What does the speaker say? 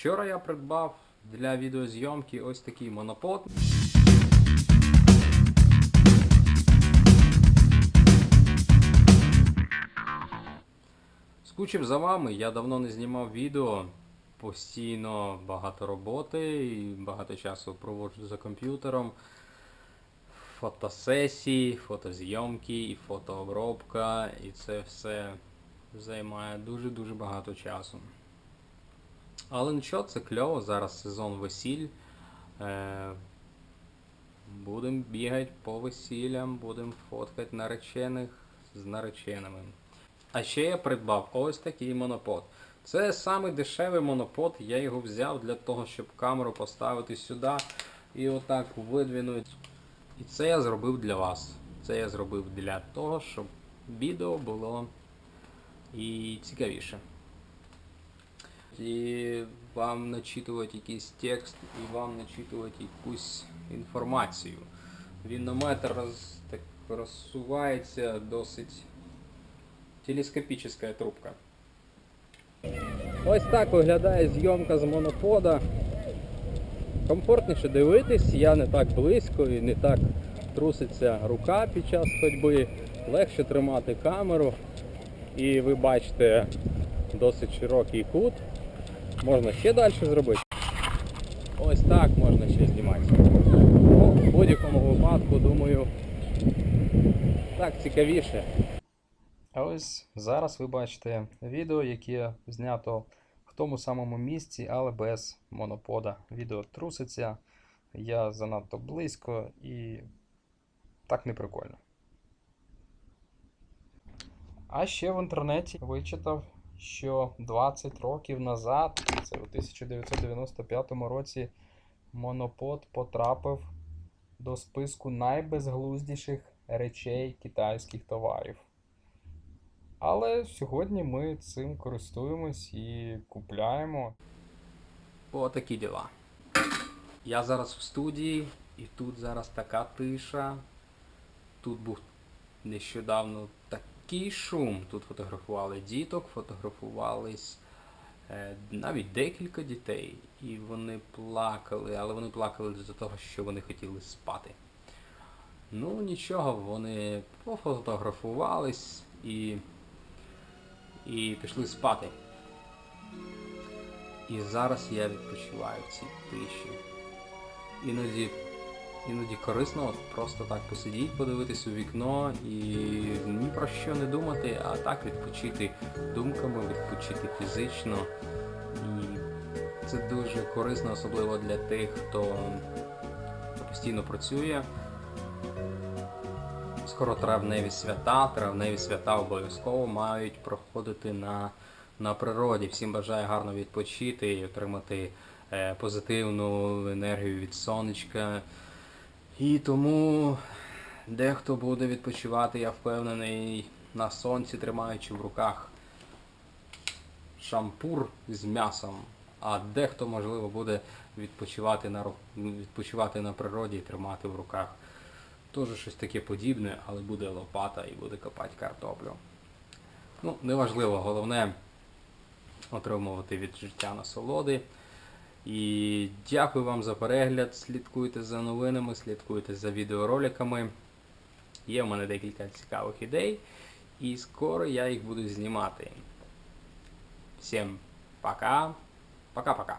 Вчора я придбав для відеозйомки ось такий монопод. Скучив за вами, я давно не знімав відео, постійно багато роботи і багато часу проводжу за комп'ютером. Фотосесії, фотозйомки, і фотообробка, і це все займає дуже-дуже багато часу. Але нічого, це кльово, зараз сезон весіль. Е, будемо бігати по весіллям, будемо фоткати наречених з нареченими. А ще я придбав ось такий монопод. Це самий дешевий монопод, я його взяв для того, щоб камеру поставити сюди і отак видвинути. І це я зробив для вас. Це я зробив для того, щоб відео було і цікавіше. І вам начитувати якийсь текст, і вам начитувати якусь інформацію. Вінометр роз, так, розсувається досить телескопічна трубка. Ось так виглядає зйомка з монопода. Комфортніше дивитись, я не так близько і не так труситься рука під час ходьби, легше тримати камеру. І ви бачите досить широкий кут. Можна ще далі зробити. Ось так можна ще знімати. Ну, в будь-якому випадку, думаю, так цікавіше. А ось зараз ви бачите відео, яке знято в тому самому місці, але без монопода. Відео труситься, я занадто близько і так не прикольно. А ще в інтернеті вичитав, що 20 років назад, це у 1995 році, монопод потрапив до списку найбезглуздіших речей китайських товарів. Але сьогодні ми цим користуємось і купляємо. Отакі діла. Я зараз в студії, і тут зараз така тиша. Тут був нещодавно такий шум. Тут фотографували діток, фотографувались е, навіть декілька дітей. І вони плакали, але вони плакали з-за того, що вони хотіли спати. Ну нічого, вони пофотографувались і, і пішли спати. І зараз я відпочиваю в цій тиші. Іноді, іноді корисно просто так посидіти, подивитись у вікно і про що не думати, а так відпочити думками, відпочити фізично. І це дуже корисно, особливо для тих, хто, постійно працює. Скоро травневі свята, травневі свята обов'язково мають проходити на, на природі. Всім бажаю гарно відпочити і отримати е, позитивну енергію від сонечка. І тому дехто буде відпочивати, я впевнений, на сонці, тримаючи в руках шампур з м'ясом. А дехто, можливо, буде відпочивати на, відпочивати на природі і тримати в руках Теж щось таке подібне, але буде лопата і буде копати картоплю. Ну, неважливо, головне отримувати від життя насолоди. І дякую вам за перегляд. Слідкуйте за новинами, слідкуйте за відеороликами. Є в мене декілька цікавих ідей, і скоро я їх буду знімати. Всім пока. Пока-пока.